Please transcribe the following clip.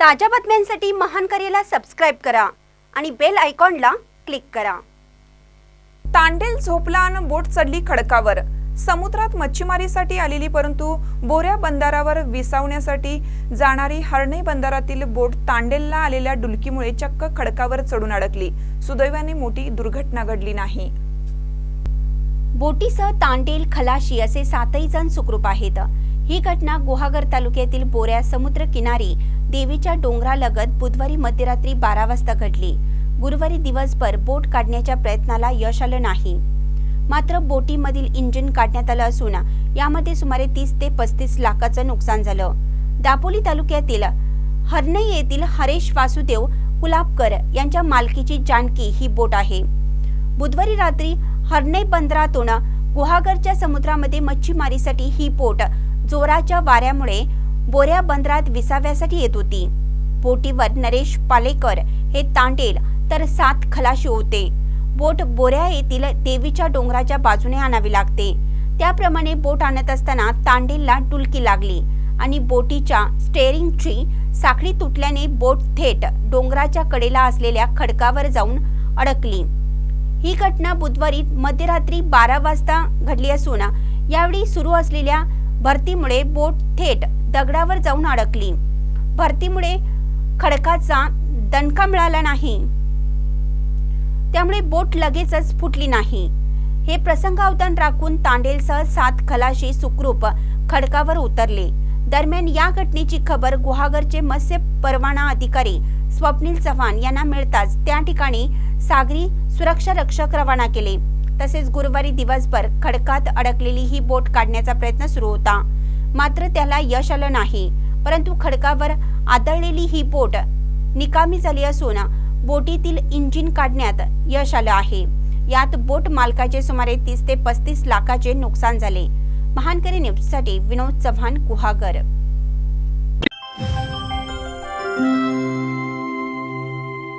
ताज्या बातम्यांसाठी महान करेला सबस्क्राईब करा आणि बेल आयकॉनला क्लिक करा. तांडेल झोपला आणि बोट चढली खडकावर. समुद्रात मच्छीमारीसाठी आलेली परंतु बोऱ्या बंदारावर विसावण्यासाठी जाणारी हर्णे बंदारातील बोट तांडेलला आलेल्या डुलकीमुळे चक्क खडकावर चढून अडकली. सुदैवाने मोठी दुर्घटना घडली नाही. बोटीसह तांडेल खलाशी असे सातही जण सुखरूप आहेत. ही घटना गुहागर तालुक्यातील बोऱ्या समुद्र किनारी देवीच्या डोंगरालगत बुधवारी मध्यरात्री बारा वाजता घडली. गुरुवारी दिवसभर बोट काढण्याच्या प्रयत्नाला यश आलं नाही. मात्र बोटीमधील इंजिन काढण्यात आलं असून यामध्ये सुमारे तीस ते पस्तीस लाखाचं नुकसान झालं. दापोली तालुक्यातील हर्णे येथील हरेश वासुदेव कुलापकर यांच्या मालकीची जानकी ही बोट आहे. बुधवारी रात्री हर्णे बंदरातून गुहागरच्या समुद्रामध्ये मच्छीमारीसाठी ही बोट जोराच्या वाऱ्यामुळे बोऱ्या बंदरात विसाव्यासाठी येत होती. बोटीवर नरेश पालेकर हे तांडेल तर सात खलाशी होते. बोट बोऱ्या येथील देवीच्या डोंगराच्या बाजूने आणावी लागते. त्याप्रमाणे बोट आणत असताना तांडेलला डुलकी लागली आणि बोटीच्या स्टेअरिंगची साखळी तुटल्याने बोट थेट डोंगराच्या कडेला असलेल्या खडकावर जाऊन अडकली. ही घटना बुधवारी मध्यरात्री बारा वाजता घडली असून यावेळी सुरू असलेल्या भरतीमुळे बोट थेट दगडावर जाऊन अडकली. भरतीमुळे खडकाचा दणका मिळाला नाही. त्यामुळे बोट लगेचच फुटली नाही. हे प्रसंगावधान राखून तांडेलसह सात खलाशी सुखरूप खडकावर उतरले. दरम्यान या घटनेची खबर गुहागरचे मत्स्य परवाना अधिकारी स्वप्नील चव्हाण यांना मिळताच त्या ठिकाणी सागरी सुरक्षा रक्षक रवाना केले. तसेच गुरुवारी दिवसभर खडकात अडकलेली ही बोट काढण्याचा प्रयत्न सुरू होता. मात्र त्याला यश आलं नाही. परंतु खडकावर आदळलेली ही बोट निकामी झाली असून बोटीतील इंजिन काढण्यात यश आलं आहे. यात बोट मालकाचे सुमारे तीस ते पस्तीस लाखाचे नुकसान झाले. महानकरी न्यूजसाठी विनोद चव्हाण गुहागर